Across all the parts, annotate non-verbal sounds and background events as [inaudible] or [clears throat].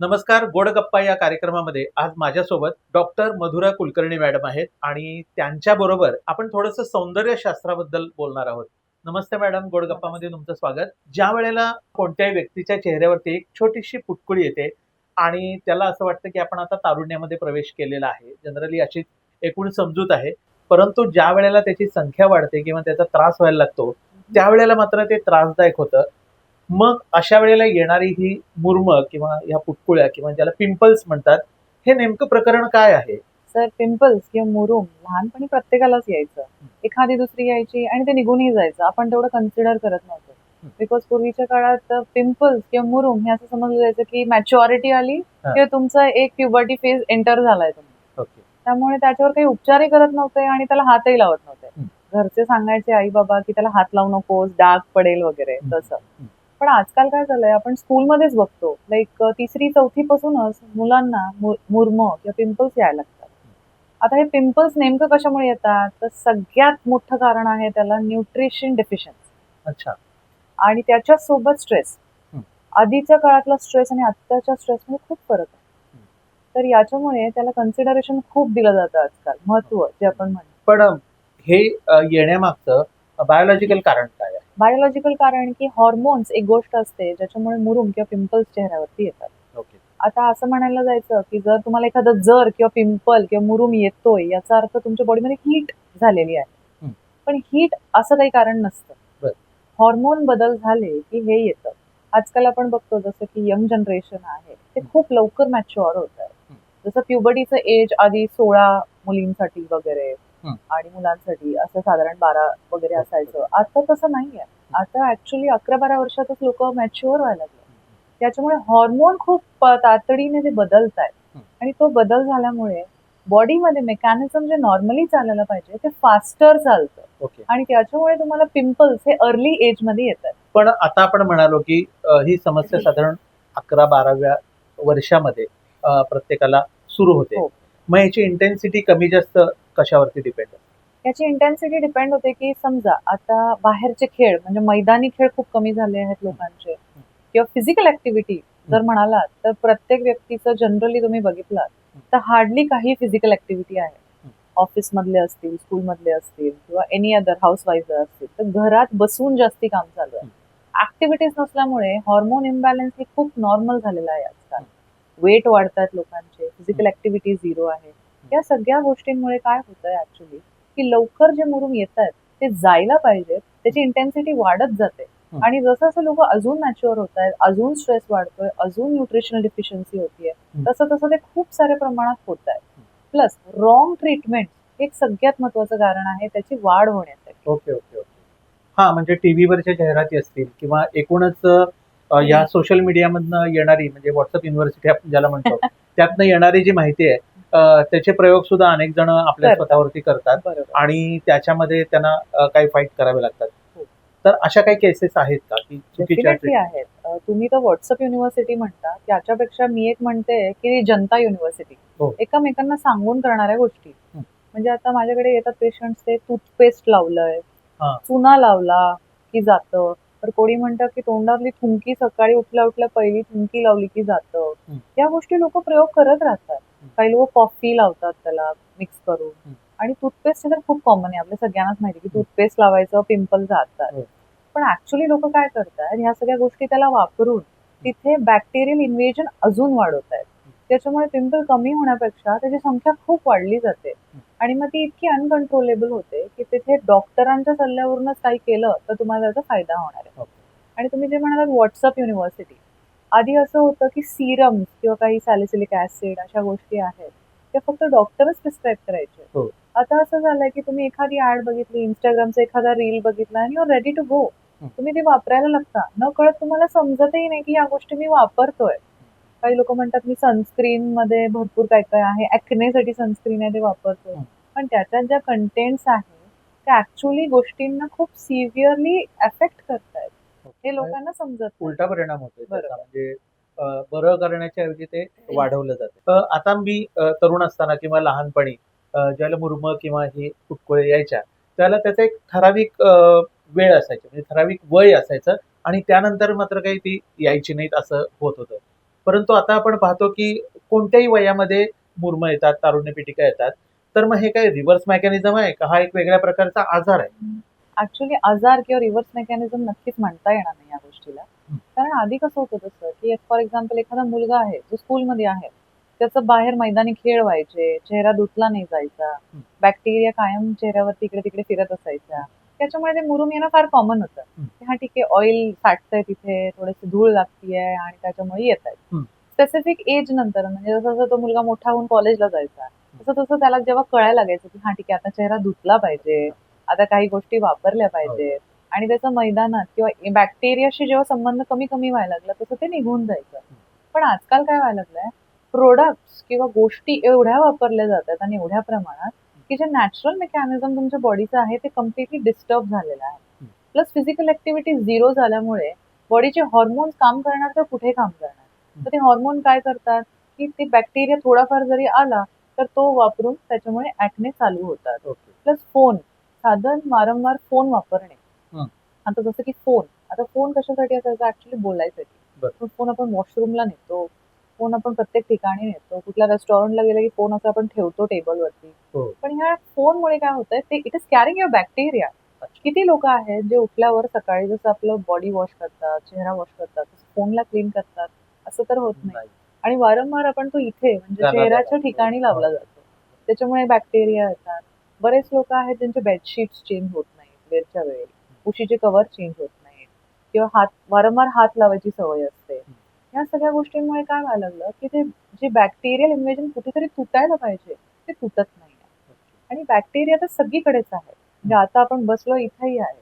नमस्कार गोडगप्पा या कार्यक्रमामध्ये आज माझ्यासोबत डॉक्टर मधुरा कुलकर्णी मॅडम आहेत आणि त्यांच्याबरोबर आपण थोडंसं सौंदर्यशास्त्राबद्दल बोलणार आहोत. नमस्ते मॅडम गोडगप्पामध्ये तुमचं स्वागत. ज्या वेळेला कोणत्याही व्यक्तीच्या चेहऱ्यावरती एक छोटीशी पुटकुळी येते आणि त्याला असं वाटतं की आपण आता तारुण्यामध्ये प्रवेश केलेला आहे जनरली अशी एकूण समजूत आहे. परंतु ज्या वेळेला त्याची संख्या वाढते किंवा त्याचा त्रास व्हायला लागतो त्यावेळेला मात्र ते त्रासदायक होतं. मग अशा वेळेला येणारी ही मुर्म किंवा ह्या पुटकुळ्या किंवा ज्याला पिंपल्स म्हणतात हे नेमकं प्रकरण काय आहे? सर पिंपल्स किंवा मुरुम लहानपणी प्रत्येकालाच यायचं. एखादी दुसरी यायची आणि ते निघूनही जायचं. आपण तेवढं कन्सिडर करत नव्हतो. बिकॉज पूर्वीच्या काळात पिंपल्स किंवा मुरुम हे असं समजलं जायचं की मॅच्युरिटी आली. किंवा तुमचा एक प्युबर्टी फेज एंटर झालाय तुम्ही. त्यामुळे त्याच्यावर काही उपचारही करत नव्हते आणि त्याला हातही लावत नव्हते. घरचे सांगायचे आई बाबा की त्याला हात लावू नकोस डाग पडेल वगैरे. तसं. पण आजकाल काय झालंय आपण स्कूलमध्येच बघतो. लाईक तिसरी चौथी पासूनच मुलांना मुर्म किंवा पिंपल्स यायला लागतात. आता हे पिंपल्स नेमकं कशामुळे येतात? तर सगळ्यात मोठं कारण आहे त्याला न्यूट्रिशन डेफिशियन्सी अच्छा. आणि त्याच्या सोबत स्ट्रेस. आधीच्या काळातला स्ट्रेस आणि आत्ताच्या स्ट्रेसमध्ये खूप फरक आहे. तर याच्यामुळे त्याला कन्सिडरेशन खूप दिलं जातं आजकाल. महत्त्व जे आपण म्हणतो. पण हे येण्यामागचं बायोलॉजिकल कारण काय बायोलॉजिकल कारण की हॉर्मोन्स एक गोष्ट असते ज्याच्यामुळे मुरुम किंवा पिंपल्स चेहऱ्यावरती येतात आता असं म्हणायला जायचं की जर तुम्हाला एखादं जर किंवा पिंपल किंवा मुरुम येतोय याचा अर्थ तुमच्या बॉडीमध्ये हीट झालेली आहे. पण हीट असं काही कारण नसतं. हॉर्मोन बदल झाले की हे येतं आजकाल आपण बघतो जसं की यंग जनरेशन आहे ते खूप लवकर मॅच्युअर होत आहे. जसं प्युबर्टीचं एज आधी सोळा मुलींसाठी वगैरे. आणि मुलांसाठी असं साधारण बारा वगैरे असायचं. आता तसं नाहीये. आता ऍक्च्युली अकरा बारा वर्षातच लोक मॅच्युअर व्हायला लागले. त्याच्यामुळे हॉर्मोन खूप तातडीने ते बदलत आहेत. आणि तो बदल झाल्यामुळे बॉडीमध्ये मेकॅनिझम जे नॉर्मली चालायला पाहिजे ते फास्टर चालतं. ओके. आणि त्याच्यामुळे तुम्हाला पिंपल्स हे अर्ली एजमध्ये येतात. पण आता आपण म्हणालो की ही समस्या साधारण अकरा बाराव्या वर्षामध्ये प्रत्येकाला सुरू होते. हो. मग याची इंटेन्सिटी कमी जास्त कशावरती डिपेंड याची इंटेन्सिटी डिपेंड होते की समजा आता बाहेरचे खेळ म्हणजे मैदानी खेळ खूप कमी झाले आहेत लोकांचे किंवा फिजिकल ऍक्टिव्हिटी जर म्हणालात तर प्रत्येक व्यक्तीचं जनरली तुम्ही बघितलात तर हार्डली काही फिजिकल ऍक्टिव्हिटी आहे. ऑफिस मधले असतील स्कूल मधले असतील किंवा एनी अदर हाऊस वाईफ असतील तर घरात बसून जास्ती काम चालू आहे. ऍक्टिव्हिटीज नसल्यामुळे हॉर्मोन इम्बॅलन्स हे खूप नॉर्मल झालेलं आहे आजकाल. वेट वाढतात लोकांचे फिजिकल ऍक्टिव्हिटी झिरो आहे. या सगळ्या गोष्टींमुळे काय होतंय ऍक्च्युली की लवकर जे मुरुम येत आहेत ते जायला पाहिजेत त्याची इंटेन्सिटी वाढत जाते. हं. आणि जसं जसं लोक अजून मॅच्युअर होत आहेत अजून स्ट्रेस वाढतोय अजून न्यूट्रिशनल डिफिशियन्सी होतीये हं. तसं तसं ते खूप साऱ्या प्रमाणात होत आहे प्लस रॉंग ट्रीटमेंट एक सगळ्यात महत्वाचं कारण आहे त्याची वाढ होण्यासाठी. Okay okay okay. हा म्हणजे टीव्हीवरच्या जाहिराती असतील किंवा एकूणच या सोशल मीडियामधनं येणारी म्हणजे व्हॉट्सअप युनिव्हर्सिटी आपण ज्याला म्हणतो [laughs] त्यातनं येणारी जी माहिती आहे त्याचे प्रयोग सुद्धा अनेक जण आपल्या. स्वतःवरती करतात आणि त्याच्यामध्ये त्यांना काही फाईट करावे लागतात हो. तर अशा काही केसेस आहेत का की चुकीच्या आहेत तुम्ही तर व्हॉट्सअप युनिव्हर्सिटी म्हणता त्याच्यापेक्षा मी एक म्हणते की जनता युनिव्हर्सिटी हो. एकमेकांना सांगून करणाऱ्या गोष्टी. म्हणजे आता माझ्याकडे येतात पेशंट ते टूथपेस्ट लावलंय. चुना लावला की जातं तर कोणी म्हणतात की तोंडातली थुंकी सकाळी उठल्या उठल्या पहिली थुंकी लावली की जातं. या गोष्टी लोक प्रयोग करत राहतात. काही लोक कॉफी लावतात त्याला मिक्स करून. आणि टूथपेस्ट तर खूप कॉमन आहे आपल्या सगळ्यांनाच माहिती की टूथपेस्ट लावायचं पिंपल जातात हो. पण ऍक्च्युली लोक काय करतात ह्या सगळ्या गोष्टी त्याला वापरून तिथे बॅक्टेरियल इन्व्हेजन अजून वाढवत आहेत त्याच्यामुळे पिंपल कमी होण्यापेक्षा त्याची संख्या खूप वाढली जाते. आणि मग ती इतकी अनकंट्रोलेबल होते की तिथे डॉक्टरांच्या सल्ल्यावरूनच काही केलं तर तुम्हाला त्याचा फायदा होणार आहे. आणि तुम्ही जे म्हणालात व्हॉट्सअप युनिव्हर्सिटी आधी असं होतं की सिरम किंवा काही सॅलिसिलिक ऍसिड अशा गोष्टी आहेत त्या फक्त डॉक्टरच प्रिस्क्राईब करायचे. हो. आता असं झालंय की तुम्ही एखादी ऍड बघितली इंस्टाग्रामचा एखादा रील बघितला आणि युअर रेडी टू गो. तुम्ही ते वापरायला लागता. न कळत तुम्हाला समजतही नाही की या गोष्टी मी वापरतोय. काही लोक म्हणतात मी सनस्क्रीन मध्ये भरपूर काय काय आहे ऍक्नेसाठी सनस्क्रीन आहे ते वापरतोय हं. पण त्याच्यात ज्या कंटेंट्स आहेत त्या ऍक्च्युली गोष्टींना खूप सिव्हिअरली अफेक्ट करतायत हे लोकांना समजत. उलटा परिणाम. बरोबर. म्हणजे बरं करण्याच्या ऐवजी ते वाढवलं जातं आता मी तरुण असताना किंवा लहानपणी ज्याला मुरम किंवा हे कुटकुळे यायच्या त्याला त्याचा एक ठराविक वेळ असायची म्हणजे ठराविक वय असायचं आणि त्यानंतर मात्र काही ती यायची नाहीत असं होत होतं परंतु आता आपण पाहतो की कोणत्याही वयामध्ये मुर्म येतात तारुण्य पिटिका येतात तर मग हे काय रिव्हर्स मेकॅनिझम आहे का? हा एक वेगळ्या प्रकारचा आजार आहे. ऍक्च्युली आजार किंवा रिव्हर्स मेकॅनिझम नक्कीच म्हणता येणार नाही या गोष्टीला. कारण आधी कसं होतं तसं की फॉर एक्झाम्पल एखादा मुलगा आहे जो स्कूलमध्ये आहे त्याचं बाहेर मैदानी खेळ व्हायचे चेहरा धुतला नाही जायचा. बॅक्टेरिया कायम चेहऱ्यावरती इकडे तिकडे फिरत असायचा. त्याच्यामुळे ते मुरुम येणं फार कॉमन होतं. हं. की हा ठीक आहे ऑइल साठतंय तिथे थोडीशी धूळ लागतीये आणि त्याच्यामुळे येत आहेत हं. स्पेसिफिक एज नंतर म्हणजे जसं जसं तो मुलगा मोठा होऊन कॉलेजला जायचा तसं तसं त्याला जेव्हा कळायला लागायचं की हा ठीक आहे आता चेहरा धुतला पाहिजे आता काही गोष्टी वापरल्या पाहिजेत आणि त्याचं मैदानात किंवा बॅक्टेरियाशी जेव्हा संबंध कमी कमी व्हायला लागला तसं ते निघून जायचं. पण आजकाल काय व्हायला लागलंय प्रोडक्ट्स किंवा गोष्टी एवढ्या वापरल्या जातात आणि एवढ्या प्रमाणात की जे नॅचरल मेकॅनिझम तुमच्या बॉडीचं आहे ते कम्प्लिटली डिस्टर्ब झालेलं आहे. प्लस फिजिकल ऍक्टिव्हिटी झिरो झाल्यामुळे बॉडीचे हॉर्मोन्स काम करणार तर कुठे काम करणार? तर ते हॉर्मोन काय करतात? की ते बॅक्टेरिया थोडाफार जरी आला तर तो वापरून त्याच्यामुळे ऍक्ने चालू होतात. प्लस फोन साधन वारंवार फोन वापरणे. आता जसं की फोन आता फोन कशासाठी असायचा? ऍक्च्युली बोलायसाठी. फोन आपण वॉशरूमला नेतो. फोन आपण प्रत्येक ठिकाणी नेतो. कुठल्या रेस्टॉरंटला गेलं की फोन असं आपण ठेवतो टेबलवरती. हो. पण ह्या फोनमुळे काय होतंय ते it is carrying your bacteria. किती लोक आहेत जे उठल्यावर सकाळी जसं आपलं बॉडी वॉश करतात चेहरा वॉश करतात फोनला क्लीन करतात असं तर होत नाही. आणि वारंवार आपण तो इथे म्हणजे चेहऱ्याच्या. ठिकाणी लावला. जातो. त्याच्यामुळे बॅक्टेरिया येतात. बरेच लोक आहेत ज्यांचे बेडशीट्स चेंज होत नाहीत वेळच्या वेळी. उशीचे कव्हर चेंज होत नाहीत. किंवा हात वारंवार हात लावायची सवय असते. या सगळ्या गोष्टींमुळे काय व्हायला लागलं की ते जे बॅक्टेरियल इन्व्हेजन कुठेतरी तुटायला पाहिजे ते तुटत नाही. आणि बॅक्टेरिया तर सगळीकडेच आहे म्हणजे आता आपण बसलो इथेही आहे.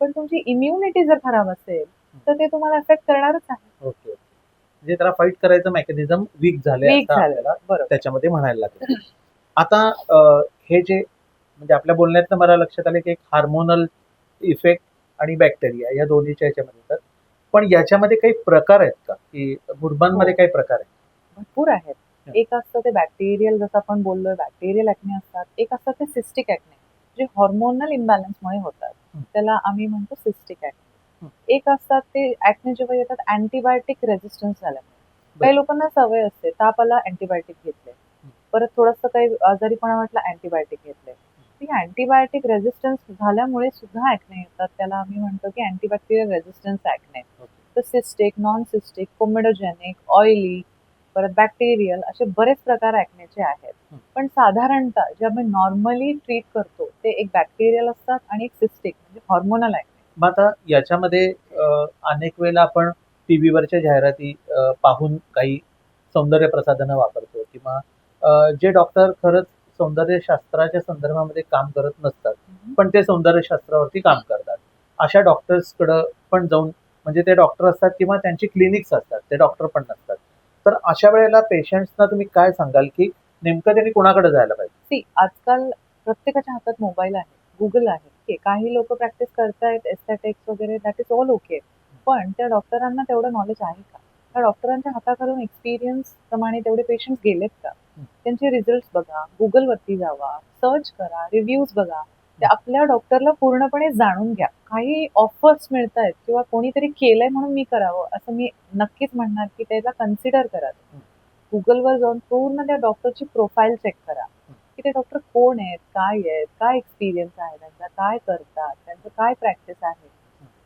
पण तुमची इम्युनिटी जर खराब असेल तर ते तुम्हाला अफेक्ट करणारच आहे. ओके म्हणजे त्याला फाईट करायचं मेकॅनिझम वीक झाले त्याच्यामध्ये म्हणायला लागेल. आता हे जे म्हणजे आपल्या बोलण्यातनं मला लक्षात आलं की एक हार्मोनल इफेक्ट आणि बॅक्टेरिया या दोन्हीच्या याच्यामध्ये. येतात पण याच्यामध्ये काही प्रकार आहेत का? की मुरबांमध्ये हो. काही प्रकार आहेत? भरपूर आहेत. एक असतं ते बॅक्टेरियल जसं आपण बोललोय बॅक्टेरियल ऍक्ने असतात. एक असतं ते सिस्टिक ऍक्ने जे हॉर्मोनल इम्बॅलन्समुळे होतात. त्याला आम्ही म्हणतो सिस्टिक. ऍक्ने एक असतात ते ऍक्ने जेव्हा येतात अँटीबायोटिक रेझिस्टन्स झाल्यामुळे. काही लोकांना सवय असते ताप आला अँटीबायोटिक घेतले. परत थोडंसं काही आजारीपणा वाटला अँटीबायोटिक घेतले. ती अँटीबायोटिक रेझिस्टन्स झाल्यामुळे सुद्धा ऍक्ने येतात. त्याला आम्ही म्हणतो की अँटीबॅक्टेरियल रेझिस्टन्स ऍक्ने तर cystic non cystic comedogenic oily परत बॅक्टेरियल असे बरेच प्रकार ऍक्नेचे आहेत. पण साधारणतः जे आपण नॉर्मली ट्रीट करतो ते एक बॅक्टेरियल असतात आणि एक सिस्टिक म्हणजे हॉर्मोनल ऍक्ने मग आता याच्यामध्ये अनेक वेळेला आपण टीव्हीवरच्या जाहिराती पाहून काही सौंदर्य प्रसाधनं वापरतो किंवा जे डॉक्टर खरंच सौंदर्य शास्त्राच्या संदर्भामध्ये काम करत नसतात. पण ते सौंदर्य शास्त्रावरती काम करतात. अशा डॉक्टर्सकडं पण जाऊन म्हणजे ते डॉक्टर असतात किंवा त्यांची क्लिनिक्स असतात ते डॉक्टर पण नसतात. तर अशा वेळेला पेशंट्सना तुम्ही काय सांगाल की नेमकं त्यांनी कोणाकडे जायला पाहिजे? सी आजकाल प्रत्येकाच्या हातात मोबाईल आहे गुगल आहे काही लोक प्रॅक्टिस करतायत एस्थेटिक्स वगैरे दॅट इज ऑल ओके पण त्या डॉक्टरांना तेवढं नॉलेज आहे का? त्या डॉक्टरांच्या हाताखालून एक्सपिरियन्स प्रमाणे तेवढे पेशंट गेलेत का. त्यांचे रिझल्ट बघा गुगल वरती जावा सर्च करा रिव्ह्यूज बघा. ते आपल्या डॉक्टरला पूर्णपणे जाणून घ्या. काही ऑफर्स मिळत आहेत किंवा कोणीतरी केलंय म्हणून मी करावं असं मी नक्कीच म्हणणार की त्याला कन्सिडर करा. गुगलवर जाऊन पूर्ण त्या डॉक्टरची प्रोफाईल चेक करा. की ते डॉक्टर कोण आहेत काय आहेत काय एक्सपिरियन्स आहे त्यांचा काय करतात त्यांचं काय प्रॅक्टिस आहे.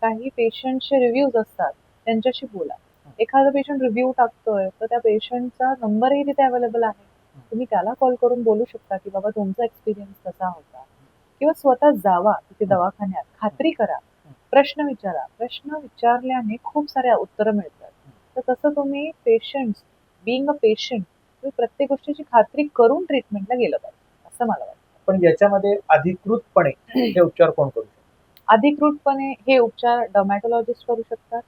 काही पेशंटचे रिव्ह्यूज असतात त्यांच्याशी बोला. एखादा पेशंट रिव्ह्यू टाकतोय तर त्या पेशंटचा नंबरही तिथे अवेलेबल आहे. तुम्ही त्याला कॉल करून बोलू शकता की बाबा तुमचा एक्सपिरियन्स कसा होता? किंवा स्वतः जावा तिथे दवाखान्यात खात्री करा. प्रश्न विचारा. प्रश्न विचारल्याने खूप साऱ्या उत्तरं मिळतात. तर तसं तुम्ही पेशंट बिईंग अ पेशंट तुम्ही प्रत्येक गोष्टीची खात्री करून ट्रीटमेंटला गेलं पाहिजे असं मला वाटतं. पण याच्यामध्ये अधिकृतपणे हे उपचार कोण करू शकतो? अधिकृतपणे हे उपचार डर्मॅटोलॉजिस्ट करू शकतात.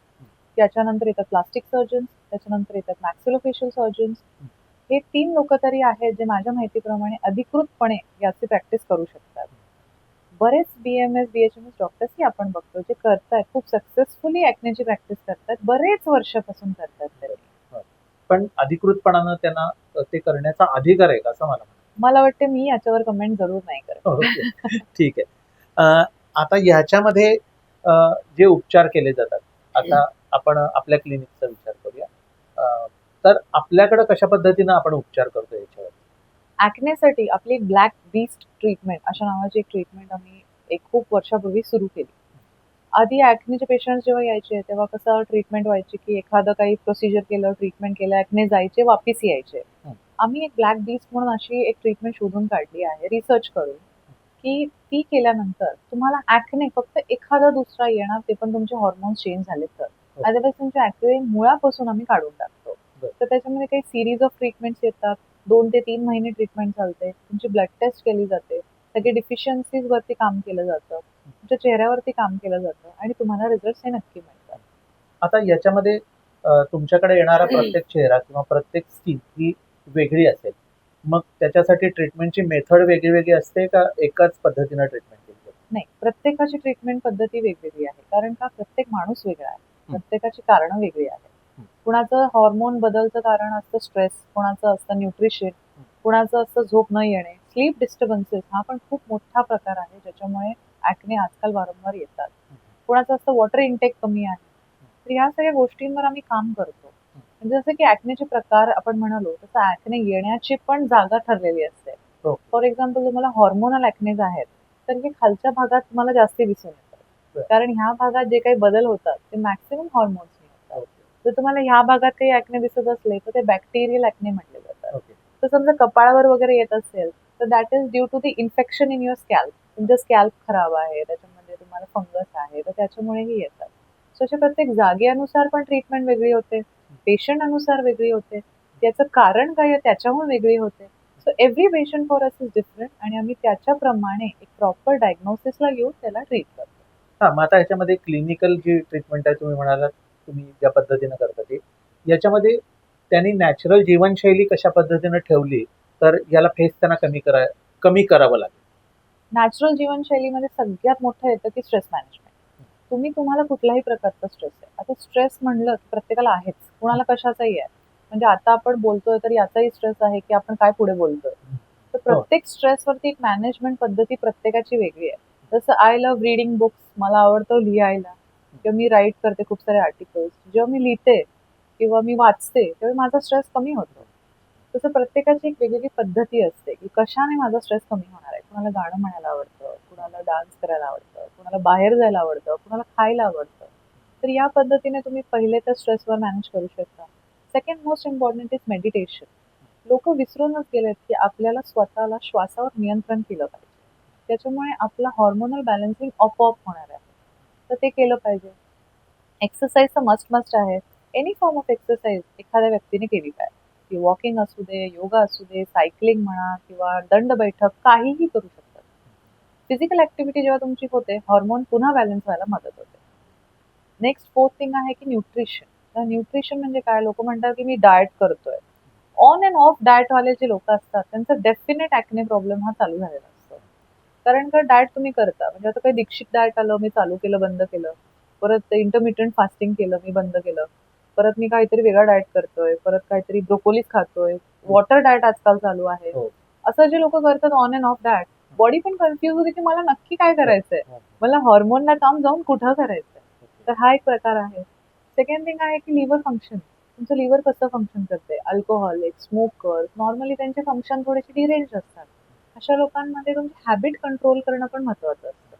त्याच्यानंतर येतात प्लास्टिक सर्जन्स त्याच्यानंतर येतात मॅक्सिलोफेशियल सर्जन्स हे तीन लोक तरी आहेत जे माझ्या माहितीप्रमाणे अधिकृतपणे याची प्रॅक्टिस करू शकतात. बरेच B M S B H M S डॉक्टर्सही आपण बघतो जे करतायत खूप सक्सेसफुली ॲक्नेची प्रॅक्टिस करतात बरेच वर्षापासून करतात तरी. पण अधिकृतपणानं त्यांना ते करण्याचा अधिकार आहे का असं मला. मला वाटते मी याच्यावर कमेंट जरूर नाही करत. ओके. ठीक आहे. आता ह्याच्यामध्ये जे उपचार केले जातात आता [clears throat] आपण आपल्या क्लिनिकचा विचार करूया. अं, तर आपल्याकडे कशा पद्धतीनं आपण उपचार करतो याच्यावर? ॲक्नेसाठी आपली ब्लॅक बीस्ट ट्रीटमेंट अशा नावाची एक ट्रीटमेंट आम्ही एक खूप वर्षापूर्वी सुरू केली. आधी ॲक्नेचे पेशंट्स जेव्हा यायचे तेव्हा कसं ट्रीटमेंट व्हायची की एखादं काही प्रोसिजर केलं ट्रीटमेंट केलं ॲक्ने जायचे वापिस यायचे. हं. आम्ही एक ब्लॅक बीस्ट म्हणून अशी एक ट्रीटमेंट शोधून काढली आहे रिसर्च करून. की ती केल्यानंतर तुम्हाला ॲक्ने फक्त एखादा दुसरा येणार ते पण तुमचे हॉर्मोन्स चेंज झाले तर. अदरवाईज तुमचे ॲक्ने मुळापासून आम्ही काढून टाकतो. तर त्याच्यामध्ये काही सिरीज ऑफ ट्रीटमेंट्स येतात. दोन ते तीन महिने ट्रीटमेंट चालते. तुमची ब्लड टेस्ट केली जाते. सगळे डिफिशियन्सीज वरती काम केलं जातं. तुमच्या चेहऱ्यावरती काम केलं जातं. आणि तुम्हाला रिझल्ट हे नक्की मिळतात. आता याच्यामध्ये तुमच्याकडे येणारा [clears throat] प्रत्येक चेहरा किंवा प्रत्येक स्किन ही वेगळी असेल. मग त्याच्यासाठी ट्रीटमेंटची मेथड वेगळी वेगळी असते का एकाच पद्धतीनं ट्रीटमेंट केली जाते? नाही. प्रत्येकाची ट्रीटमेंट पद्धती वेगवेगळी आहे. कारण का? प्रत्येक माणूस वेगळा आहे. प्रत्येकाची कारणं वेगळी आहेत. कुणाचं हॉर्मोन बदलचं कारण असतं स्ट्रेस कुणाचं असतं न्यूट्रिशन कुणाचं असतं झोप न येणे स्लीप डिस्टर्बन्सेस हा पण खूप मोठा प्रकार आहे ज्याच्यामुळे ॲक्ने आजकाल वारंवार येतात. कुणाचं असतं वॉटर इनटेक कमी आहे. तर ह्या सगळ्या गोष्टींवर आम्ही काम करतो. म्हणजे जसं की ॲक्नेचे प्रकार आपण म्हणालो तसं ॲक्ने येण्याची पण जागा ठरलेली असते. हो. फॉर एक्झाम्पल तुम्हाला हॉर्मोनल ॲक्नेज आहेत तर हे खालच्या भागात तुम्हाला जास्ती दिसून येतात. कारण ह्या भागात जे काही बदल होतात ते मॅक्सिमम हॉर्मोन्सनी जर तुम्हाला ह्या भागात काही ॲक्ने दिसत असले तर ते बॅक्टेरियल ॲक्ने म्हटले जातात. तर समजा कपाळावर वगैरे येत असेल तर that is due to the infection in your scalp तुमचं स्कॅल्प खराब आहे त्याच्यामध्ये तुम्हाला फंगस आहे तर त्याच्यामुळेही येतात. सो अशा प्रत्येक जागेनुसार पण ट्रीटमेंट वेगळी होते. पेशंट अनुसार वेगळी होते. त्याचं कारण काय आहे त्याच्याहून वेगळी होते. So every patient for us is different आणि आम्ही त्याच्याप्रमाणे एक प्रॉपर डायग्नोसिसला घेऊन त्याला ट्रीट करतो. हा मग आता ह्याच्यामध्ये क्लिनिकल जी ट्रीटमेंट आहे तुम्ही म्हणालात तुम्ही ज्या पद्धतीनं करता ते. याच्यामध्ये त्यांनी नॅचरल जीवनशैली कशा पद्धतीनं ठेवली तर याला फेस त्यांना कमी करा कमी करावं लागेल. नॅचरल जीवनशैलीमध्ये सगळ्यात मोठं येतं की स्ट्रेस मॅनेजमेंट तुम्ही तुम्हाला कुठल्याही प्रकारचा स्ट्रेस आहे. आता स्ट्रेस म्हणलं की प्रत्येकाला आहेच. कुणाला कशाचाही आहे. म्हणजे आता आपण बोलतोय तर याचाही स्ट्रेस आहे की आपण काय पुढे बोलतोय. तर प्रत्येक स्ट्रेसवरती एक मॅनेजमेंट पद्धती प्रत्येकाची वेगळी आहे. जसं आय लव्ह रिडिंग बुक्स मला आवडतं लिहायला. किंवा मी राईट करते खूप सारे आर्टिकल्स जेव्हा मी लिहिते किंवा मी वाचते तेव्हा माझा स्ट्रेस कमी होतो. तसं प्रत्येकाची एक वेगवेगळी पद्धती असते की कशाने माझा स्ट्रेस कमी होणार आहे. कुणाला गाणं म्हणायला आवडतं कुणाला डान्स करायला आवडतं कुणाला बाहेर जायला आवडतं कुणाला खायला आवडतं. तर या पद्धतीने तुम्ही पहिले तर स्ट्रेसवर मॅनेज करू शकता. Second most important is meditation लोक विसरूनच गेलेत की आपल्याला स्वतःला श्वासावर नियंत्रण केलं पाहिजे. त्याच्यामुळे आपला हॉर्मोनल बॅलन्सिंग आपोआप होणार आहे. तर ते केलं पाहिजे. एक्सरसाइज तर मस्ट मस्ट आहे. एनी फॉर्म ऑफ एक्सरसाइज एखाद्या व्यक्तीने केली पाहिजे. की वॉकिंग असू दे योगा असू दे सायकलिंग म्हणा किंवा दंड बैठक काहीही करू शकतात. फिजिकल ऍक्टिव्हिटी जेव्हा तुमची होते हॉर्मोन पुन्हा बॅलन्स व्हायला मदत होते. नेक्स्ट फोर्थ थिंग आहे की न्यूट्रिशन तर न्यूट्रिशन म्हणजे काय? लोक म्हणतात की मी डाएट करतोय. ऑन अँड ऑफ डाएटवाले जे लोक असतात त्यांचा डेफिनेट ॲक्ने प्रॉब्लेम हा चालू झालेला असतो. कारण का डाएट तुम्ही करता. म्हणजे आता काही दीक्षित डाएट आलं मी चालू केलं बंद केलं. परत इंटरमिडियंट फास्टिंग केलं मी बंद केलं. परत मी काहीतरी वेगळा डाएट करतोय. परत काहीतरी ब्रोकोलीज खातोय. वॉटर डाएट आजकाल चालू आहे. हो. असं जे लोक करतात on and off diet body पण कन्फ्युज होते की मला नक्की काय करायचंय? मला हॉर्मोनला काम जाऊन कुठं करायचंय? तर हा एक प्रकार आहे. सेकंड थिंग आहे की लिव्हर फंक्शन तुमचं लिव्हर कसं फंक्शन करते अल्कोहॉलिक स्मोकर नॉर्मली त्यांचे फंक्शन थोडेसे डिरेंज असतात. अशा लोकांमध्ये तुमची हॅबिट कंट्रोल करणं पण महत्वाचं असतं.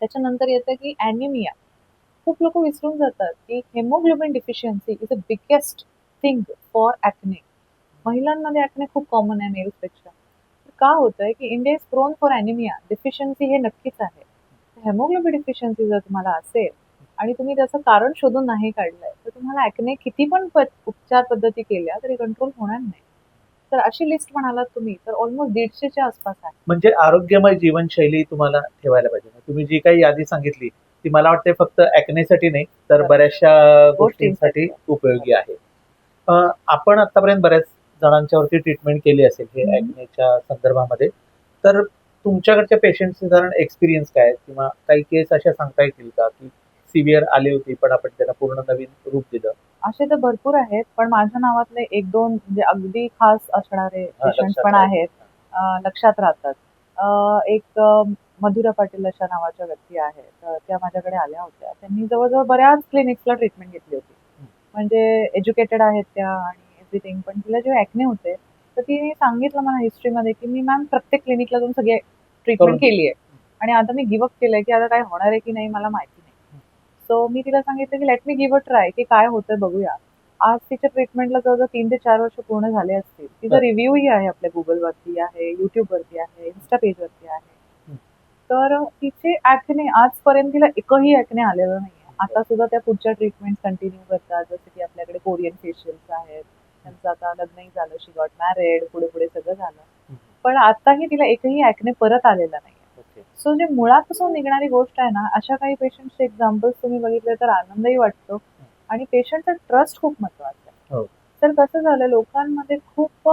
त्याच्यानंतर येतं की ॲनिमिया खूप लोक विसरून जातात की haemoglobin deficiency is a biggest thing for acne महिलांमध्ये ॲक्ने खूप कॉमन आहे मेल्सपेक्षा का होतंय की India is prone for anaemia deficiency हे नक्कीच आहे. हेमोग्लोबिन डिफिशियन्सी जर तुम्हाला असेल आणि तुम्ही त्याचं कारण शोधून नाही काढलंय तर तुम्हाला ॲक्ने किती पण उपचार पद्धती केल्या तरी कंट्रोल होणार नाही. तर अशी लिस्ट म्हणालात तुम्ही तर ऑलमोस्ट दीडशेच्या आसपास आहे. म्हणजे आरोग्यमय जीवनशैली तुम्हाला ठेवायला पाहिजे. तुम्ही जी काही यादी सांगितली ती मला वाटते फक्त ॲक्नेसाठी नाही तर बऱ्याचशा गोष्टींसाठी. उपयोगी आहे. आपण आतापर्यंत बऱ्याच जणांच्यावरती ट्रीटमेंट केली असेल हे हम्म. ॲक्नेच्या संदर्भामध्ये. तर तुमच्याकडच्या पेशंटचे साधारण एक्सपिरियन्स काय? किंवा काही केस अशा सांगता येतील का की सिव्हिअर आली होती पण आपण त्यांना पूर्ण नवीन रूप दिलं. असे तर भरपूर आहेत पण माझ्या नावातले एक दोन म्हणजे अगदी खास असणारे पेशंट पण. आहेत. लक्षात राहतात. एक मधुरा पाटील अशा नावाच्या व्यक्ती आहेत. त्या माझ्याकडे आल्या होत्या. त्यांनी जवळजवळ बऱ्याच क्लिनिक्सला ट्रीटमेंट घेतली होती. म्हणजे एज्युकेटेड आहेत त्या आणि एव्हरीथिंग पण तिला जेव्हा ऍक्ने होते तर तिने सांगितलं मला हिस्ट्रीमध्ये की मी मॅम प्रत्येक क्लिनिकला जाऊन सगळे ट्रीटमेंट केली आहे आणि आता मी गिव्हअप केलंय की आता काय होणार आहे की नाही मला माहिती सो मी तिला सांगितलं की let me give a try की काय होतंय बघूया. आज तिच्या ट्रीटमेंटला जवळजवळ तीन ते चार वर्ष पूर्ण झाले असतील. तिचा. रिव्ह्यूही आहे आपल्या गुगलवरती आहे युट्यूबवरती आहे इन्स्टा पेजवरती आहे. तर तिचे ऍक्ने आजपर्यंत तिला एकही ऍक्ने आलेलं नाही आता सुद्धा त्या पुढच्या ट्रीटमेंट कंटिन्यू करतात. जसं की आपल्याकडे कोरियन फेशियल्स आहेत. त्यांचं आता लग्नही झालं. शी गॉट मॅरेड पुढे पुढे सगळं झालं. पण आताही तिला एकही ऍक्ने परत आलेला नाही. सो जे मुळापासून निघणारी गोष्ट आहे ना अशा काही पेशंटचे एक्झाम्पल्स तुम्ही बघितले तर आनंदही वाटतो. आणि पेशंटचा ट्रस्ट खूप महत्त्वाचा हो. आहे तर कसं झालं लोकांमध्ये खूप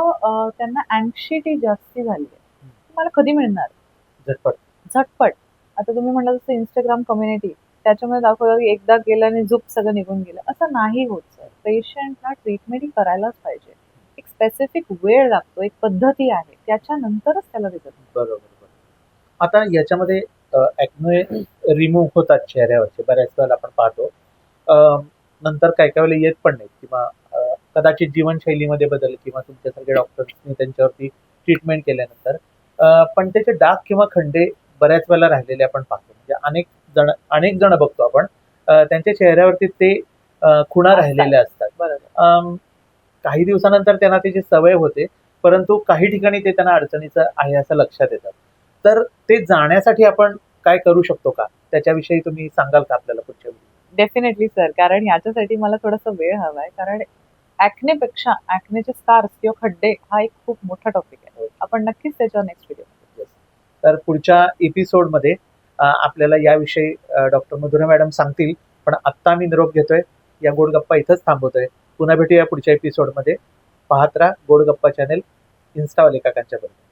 त्यांना अँक्शिटी जास्ती झाली आहे. मला कधी मिळणार? झटपट. झटपट. आता तुम्ही म्हणलं जसं इंस्टाग्राम कम्युनिटी त्याच्यामध्ये दाखवलं की एकदा गेलं आणि झुप सगळं निघून गेलं. असं नाही होत सर पेशंटला ट्रीटमेंट ही करायलाच पाहिजे. एक स्पेसिफिक वेळ लागतो एक पद्धती आहे. त्याच्यानंतरच त्याला रिझल्ट बरोबर. आता याच्यामध्ये ऍक्ने रिमूव्ह होतात चेहऱ्यावरचे बऱ्याच वेळेला आपण पाहतो. नंतर काय काय वेळेला येत पण नाही किंवा कदाचित जीवनशैलीमध्ये बदल किंवा तुमच्यासारखे डॉक्टर्सनी त्यांच्यावरती ट्रीटमेंट केल्यानंतर पण त्याचे डाग किंवा खंडे बऱ्याच वेळेला राहिलेले आपण पाहतो. म्हणजे अनेक जण अनेक जण बघतो आपण त्यांच्या चेहऱ्यावरती ते खुणा. राहिलेल्या असतात. बरोबर. काही दिवसानंतर त्यांना त्याची सवय होते परंतु काही ठिकाणी ते त्यांना अडचणीचं आहे असं लक्षात येतं. तर ते जाण्यासाठी आपण काय करू शकतो का? त्याच्याविषयी तुम्ही सांगाल का आपल्याला पुढच्या वेळी? डेफिनेटली सर कारण याच्यासाठी मला थोडासा वेळ हवाय. कारण ऍक्नेपेक्षा ऍक्नेचे स्कार्स किंवा खड्डे हा एक खूप मोठा टॉपिक आहे. आपण नक्कीच त्याच्यावर नेक्स्ट व्हिडिओ तर पुढच्या एपिसोडमध्ये आपल्याला याविषयी डॉक्टर मधुरा मॅडम सांगतील. पण आत्ता मी निरोप घेतोय. या गोडगप्पा इथंच थांबवतोय. पुन्हा भेटूया पुढच्या एपिसोडमध्ये पाहत राहा गोडगप्पा चॅनेल इन्स्टावाले काकांच्या बरोबर.